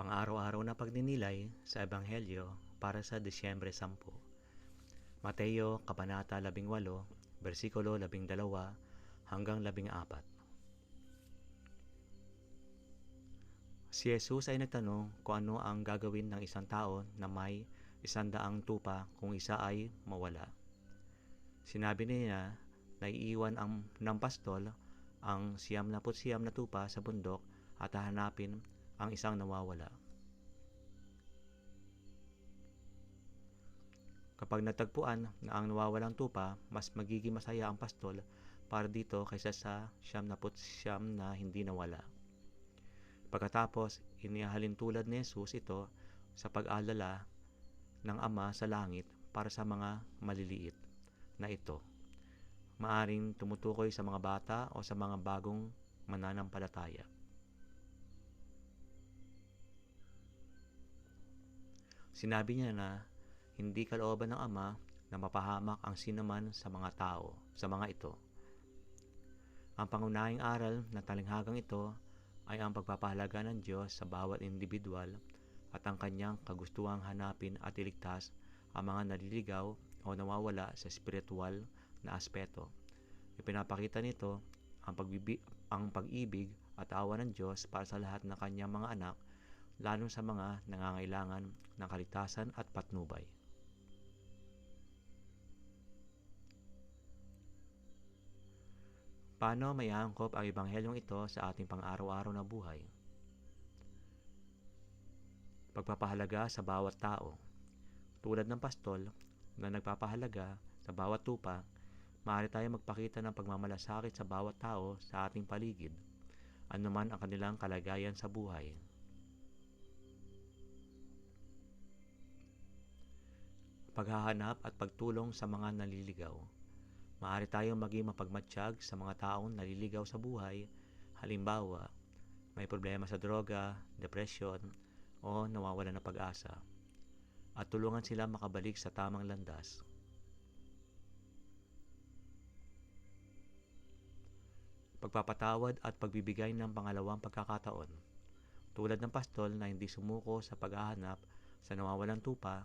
Pang-araw-araw na pagninilay sa Ebanghelyo para sa Disyembre 10. Mateo, Kabanata 18, versikulo 12 hanggang 14. Si Jesus ay nagtanong kung ano ang gagawin ng isang tao na may isandaang tupa kung isa ay mawala. Sinabi niya na iiwan ang, ng pastol ang siyam na siyam na tupa sa bundok at hahanapin ang isang nawawala. Kapag natagpuan na ang nawawalang tupa, mas magiging masaya ang pastol para dito kaysa sa siyam na siyam na hindi nawala. Pagkatapos, inihalin tulad ni Jesus ito sa pag-alala ng Ama sa langit para sa mga maliliit na ito. Maaring tumutukoy sa mga bata o sa mga bagong mananampalataya. Sinabi niya na hindi kalooban ng Ama na mapahamak ang sinuman sa mga tao, sa mga ito. Ang pangunahing aral na talinghagang ito ay ang pagpapahalaga ng Diyos sa bawat individual at ang kanyang kagustuhang hanapin at iligtas ang mga naliligaw o nawawala sa spiritual na aspeto. Ipinapakita nito ang, pagbibi- ang pag-ibig at awa ng Diyos para sa lahat ng kanyang mga anak, lalo sa mga nangangailangan ng kaligtasan at patnubay. Paano may angkop ang ebanghelyong ito sa ating pang-araw-araw na buhay? Pagpapahalaga sa bawat tao. Tulad ng pastol na nagpapahalaga sa bawat tupa, maaari tayo magpakita ng pagmamalasakit sa bawat tao sa ating paligid, anuman ang kanilang kalagayan sa buhay. Paghahanap at pagtulong sa mga naliligaw. Maaari tayong maging mapagmatsyag sa mga taong naliligaw sa buhay. Halimbawa, may problema sa droga, depresyon, o nawawala ng pag-asa. At tulungan sila makabalik sa tamang landas. Pagpapatawad at pagbibigay ng pangalawang pagkakataon. Tulad ng pastol na hindi sumuko sa paghahanap sa nawawalang tupa,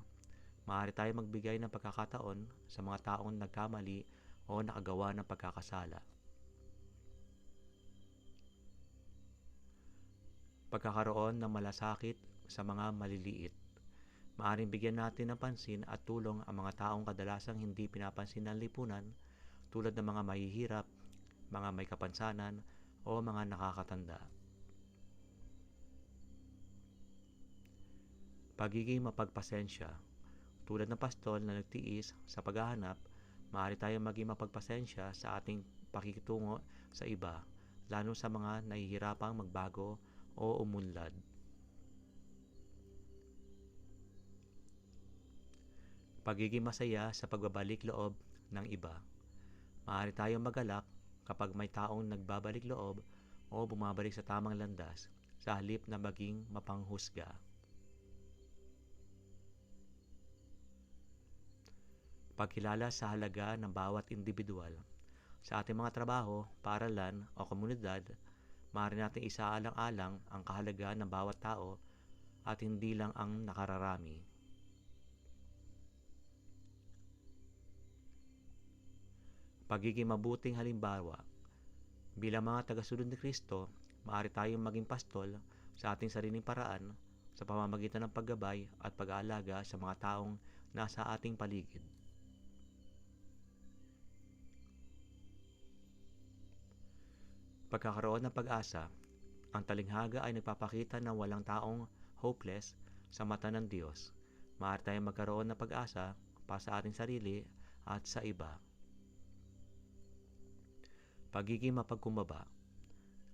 maaari tayo magbigay ng pagkakataon sa mga taong nagkamali o nakagawa ng pagkakasala. Pagkakaroon ng malasakit sa mga maliliit. Maaring bigyan natin ng pansin at tulong ang mga taong kadalasang hindi pinapansin ng lipunan tulad ng mga mahihirap, mga may kapansanan, o mga nakakatanda. Pagiging mapagpasensya tulad ng pastol na nagtiis sa paghahanap maaari tayong maging mapagpasensya sa ating pakikitungo sa iba, lalo sa mga nahihirapang magbago o umunlad. Pagiging masaya sa pagbabalik loob ng iba. Maaari tayong magalak kapag may taong nagbabalik loob o bumabalik sa tamang landas sa halip na maging mapanghusga. Pagkilala sa halaga ng bawat individual. Sa ating mga trabaho, paaralan o komunidad, maaari natin isaalang-alang ang kahalagaan ng bawat tao at hindi lang ang nakararami. Pagiging mabuting halimbawa Bilang mga tagasunod ni Kristo, maaari tayong maging pastol sa ating sariling paraan sa pamamagitan ng paggabay at pag-aalaga sa mga taong nasa ating paligid. Pagkakaroon ng pag-asa, ang talinghaga ay nagpapakita ng walang taong hopeless sa mata ng Diyos. Maaari tayong magkaroon ng pag-asa para sa ating sarili at sa iba. Pagiging mapagkumbaba.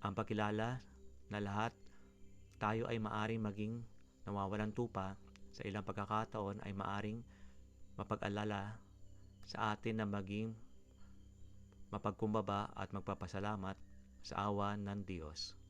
Ang pagkilala na lahat tayo ay maaring maging nawawalan tupa sa ilang pagkakataon ay maaring mapag-alala sa atin na maging mapagkumbaba at magpapasalamat sa awa ng Diyos.